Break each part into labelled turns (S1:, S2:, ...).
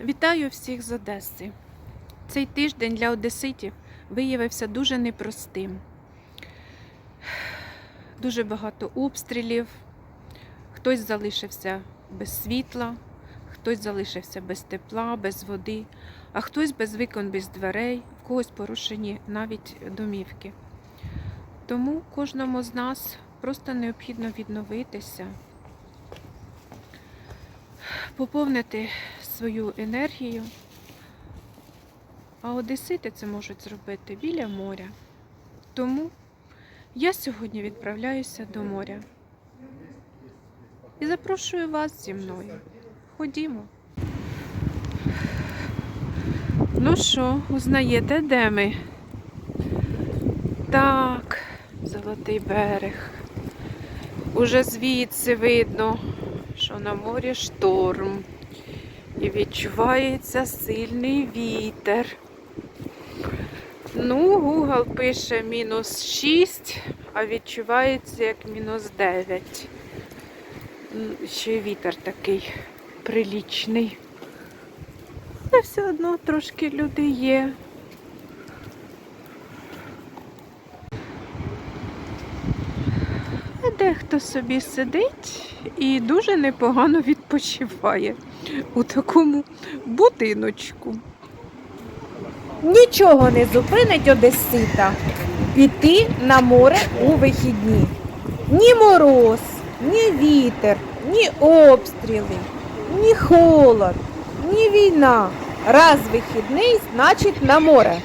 S1: Вітаю всіх з Одеси. Цей тиждень для одеситів виявився дуже непростим. Дуже багато обстрілів, хтось залишився без світла, хтось залишився без тепла, без води, а хтось без вікон, без дверей, в когось порушені навіть домівки. Тому кожному з нас просто необхідно відновитися, поповнити свою енергію. А одесити це можуть зробити біля моря. Тому я сьогодні відправляюся до моря. І запрошую вас зі мною. Ходімо. Ну що, узнаєте, де ми? Так, Золотий берег. Уже звідси видно, що на морі шторм. І відчувається сильний вітер. Ну, Google пише мінус 6, а відчувається як мінус 9. Ще й вітер такий прилічний. Але все одно трошки люди є. Дехто собі сидить і дуже непогано відпочиває у такому будиночку.
S2: Нічого не зупинить одесита піти на море у вихідні. Ні мороз, ні вітер, ні обстріли, ні холод, ні війна. Раз вихідний, значить на море.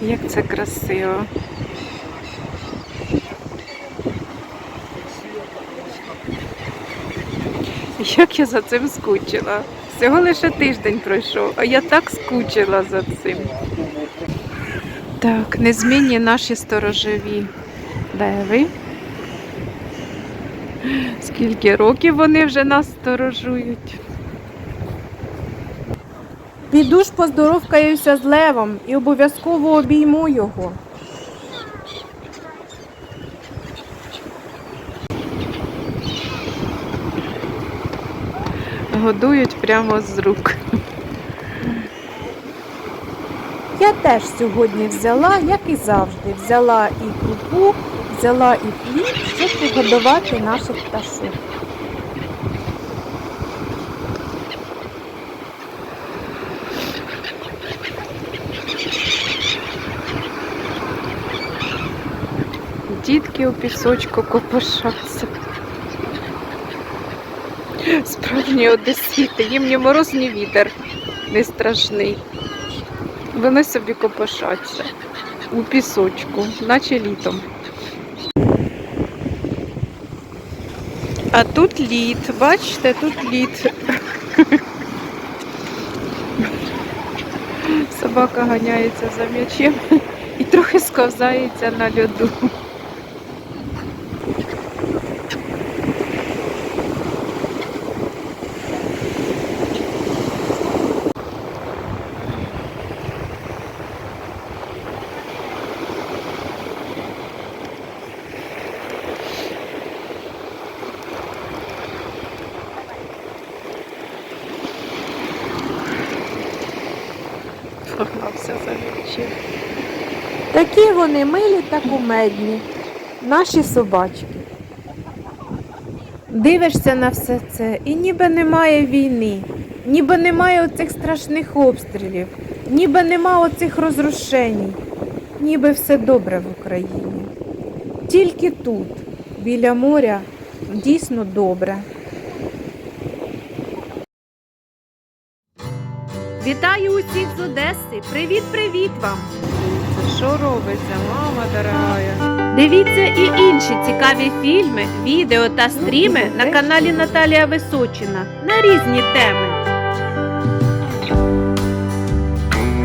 S1: Як це красиво. Як я за цим скучила. Всього лише тиждень пройшов, а я так скучила за цим. Так, незмінні наші сторожові леви. Скільки років вони вже нас сторожують.
S2: Піду ж поздоровкаюся з левом і обов'язково обійму його.
S1: Годують прямо з рук.
S2: Я теж сьогодні взяла, як і завжди, взяла і крупу, взяла і хліб, щоб пригодувати наших пташок.
S1: Дітки у пісочку копошаться. Справжні одесіти, їм ні мороз, ні вітер не страшний. Вони собі копошаться у пісочку, наче літом. А тут лід, бачите, тут лід. Собака ганяється за м'ячем і трохи сковзається на льоду. Погнався за.
S2: Такі вони милі та кумедні, наші собачки. Дивишся на все це, і ніби немає війни, ніби немає оцих страшних обстрілів, ніби нема оцих розрушень, ніби все добре в Україні. Тільки тут, біля моря, дійсно добре. Вітаю усіх з Одеси! Привіт-привіт вам!
S1: Що робиться, мама дорогая?
S2: Дивіться і інші цікаві фільми, відео та стріми на каналі Наталія Височина на різні теми.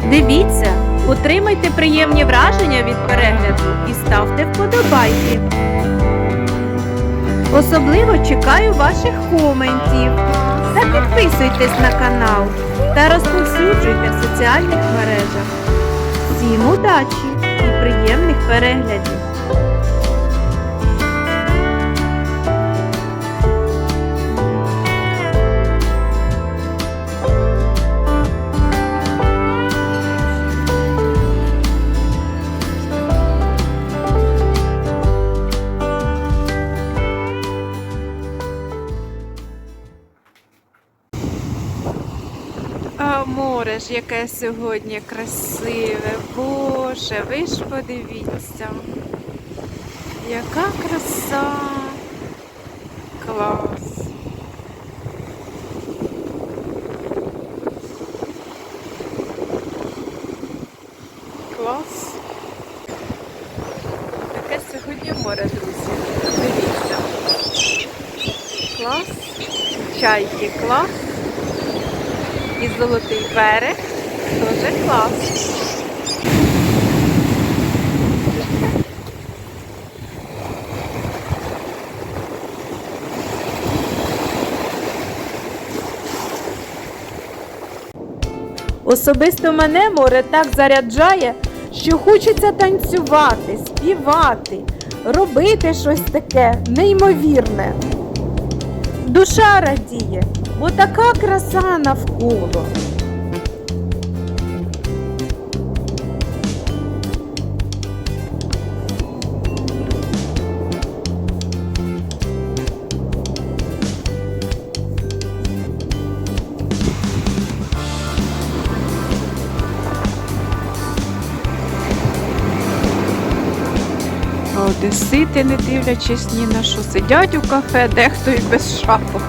S2: Дивіться, отримайте приємні враження від перегляду і ставте вподобайки. Особливо чекаю ваших коментів. Підписуйтесь на канал та розповсюджуйте в соціальних мережах. Всім удачі і приємних переглядів!
S1: Яке сьогодні красиве. Боже, ви ж подивіться. Яка краса. Клас. Клас. Таке сьогодні море, друзі. Дивіться. Клас. Чайки клас. І золотий берег. Дуже клас.
S2: Особисто мене море так заряджає, що хочеться танцювати, співати, робити щось таке неймовірне. Душа радіє, бо така краса навколо.
S1: Одесити, не дивлячись ні на що, сидять у кафе, дехто і без шапок.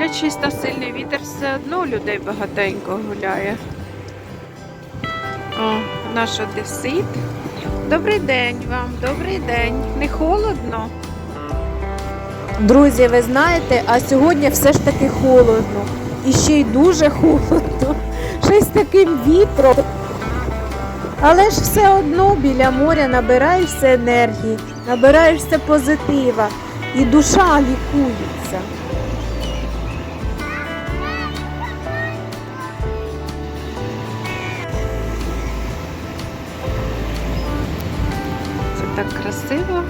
S1: Дивлячись на сильний вітер, все одно людей багатенько гуляє. О, наш одесит. Добрий день вам, добрий день. Не холодно?
S2: Друзі, ви знаєте, а сьогодні все ж таки холодно. І ще й дуже холодно. З таким вітром. Але ж все одно біля моря набираєшся енергії, набираєшся позитива, і душа лікується.
S1: Красиво.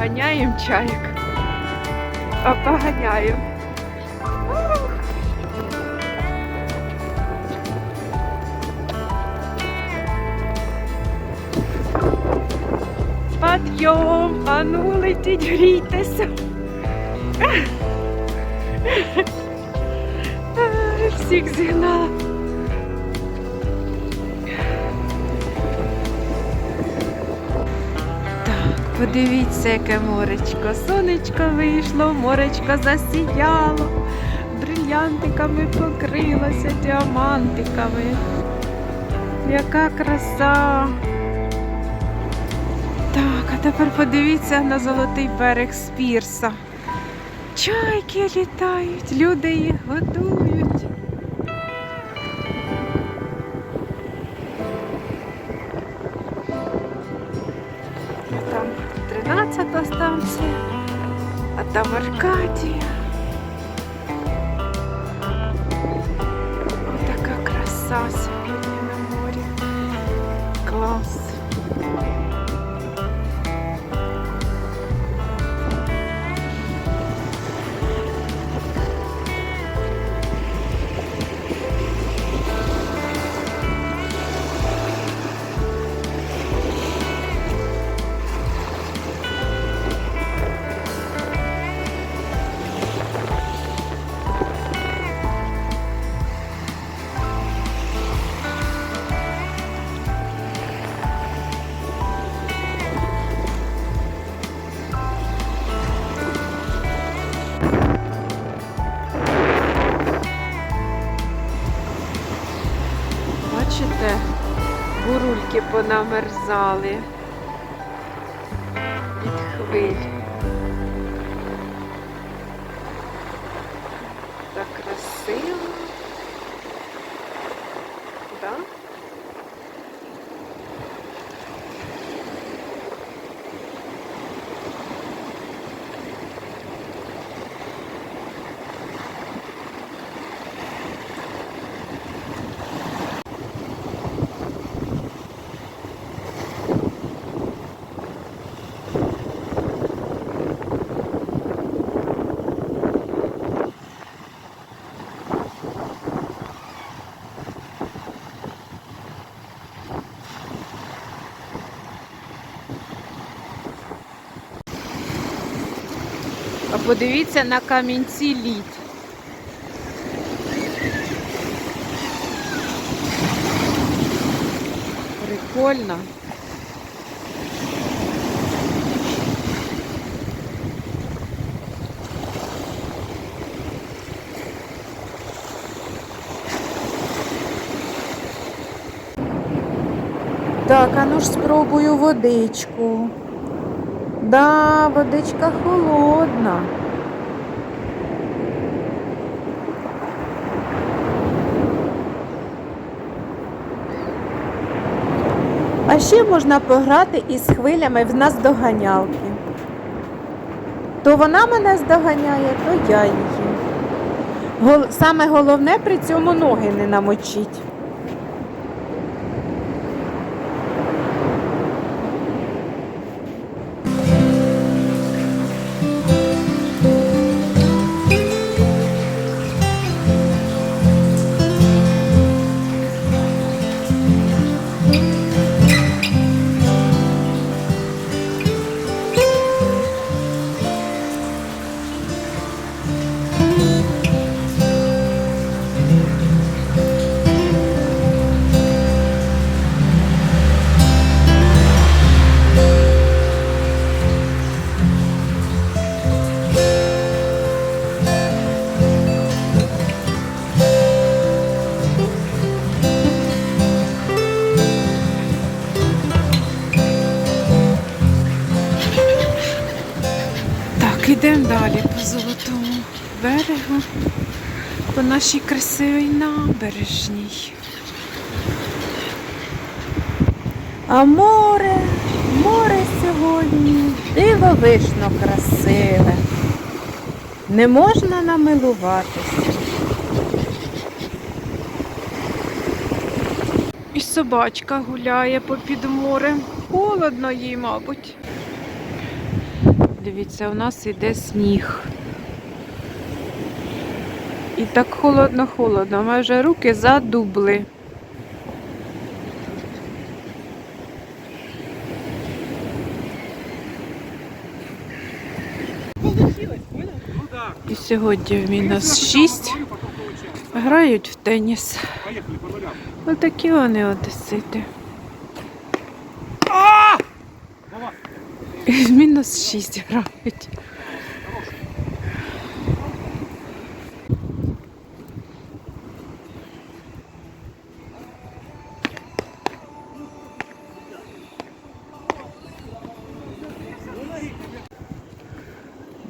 S1: Поганяємо чайок. А поганяємо. Подйом, а ну летіть, грійтеся. Всіх зігнала. Подивіться, яке моречко. Сонечко вийшло, моречко засіяло, брильянтиками покрилося, діамантиками. Яка краса. Так, а тепер подивіться на золотий берег Спірса. Чайки літають, люди їх годують. Там Аркадія. такая краса понамерзали від хвиль. Так красиво. Да? А подивіться на камінці лід. Прикольно.
S2: Так, а ну ж спробую водичку. Да, водичка холодна. А ще можна пограти із хвилями в наздоганялки. То вона мене здоганяє, то я її. Саме головне при цьому ноги не намочить.
S1: Нашій красивій набережній.
S2: А море, море сьогодні дивовишно красиве. Не можна намилуватися.
S1: І собачка гуляє попід морем. Холодно їй, мабуть. Дивіться, у нас іде сніг. І так холодно-холодно, майже руки задубли. І сьогодні в мінус 6 грають в теніс. Отакі вони одесити.
S3: Давай.
S1: Мінус 6 грають.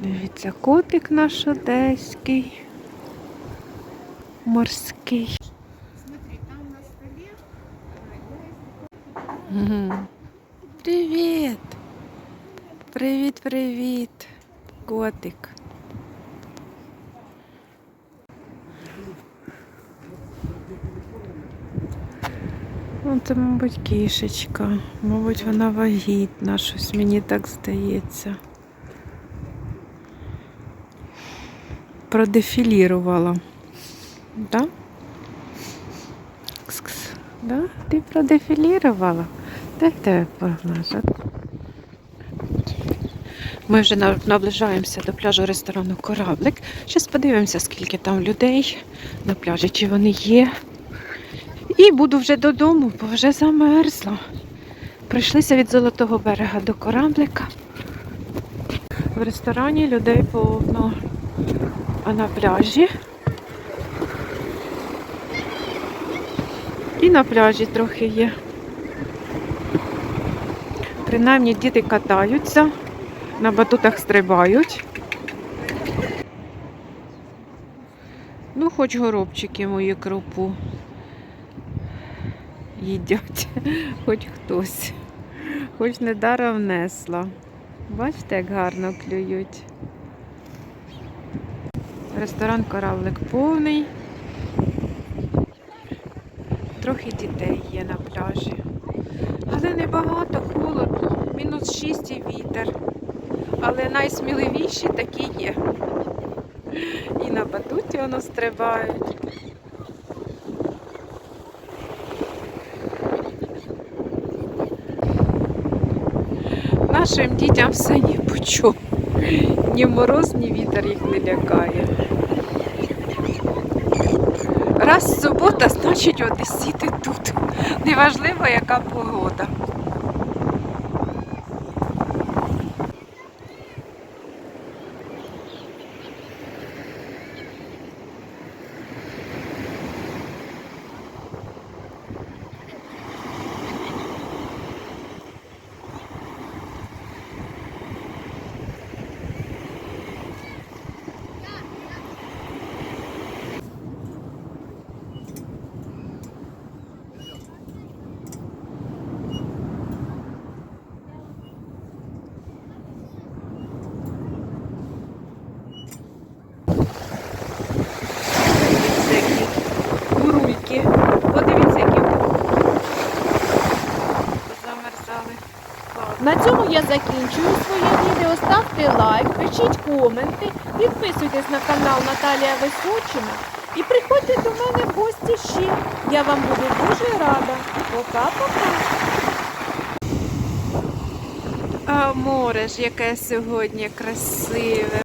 S1: Дивіться, котик наш одеський, морський. Мгм. Привіт! Привіт, привіт, котик. Ну, це, мабуть, кішечка. Мабуть, вона вагітна, щось мені так здається. Продефілірувала. Да? Кс-кс. Да? Ти продефілірувала? Де в тебе погнаш? Ми вже наближаємося до пляжу ресторану Кораблик. Зараз подивимося, скільки там людей на пляжі, чи вони є. І буду вже додому, бо вже замерзла. Прийшлися від Золотого берега до кораблика. В ресторані людей повно, на пляжі. І на пляжі трохи є. Принаймні діти катаються, на батутах стрибають. Ну, хоч горобчики мою крупу їдять, хоч хтось, хоч недара внесла. Бачите, як гарно клюють. Ресторан Кораблик повний. Трохи дітей є на пляжі. Але небагато, холодно. Мінус 6 і вітер. Але найсміливіші такі є. І на батуті воно стрибають. Нашим дітям все ні по чому. Ні мороз, ні вітер їх не лякає. Раз субота, значить от сіти тут. Неважливо, яка погода.
S2: На цьому я закінчую своє відео. Ставте лайк, пишіть коменти, підписуйтесь на канал Наталія Височина і приходьте до мене в гості ще. Я вам буду дуже рада. Пока-пока.
S1: А море ж яке сьогодні красиве.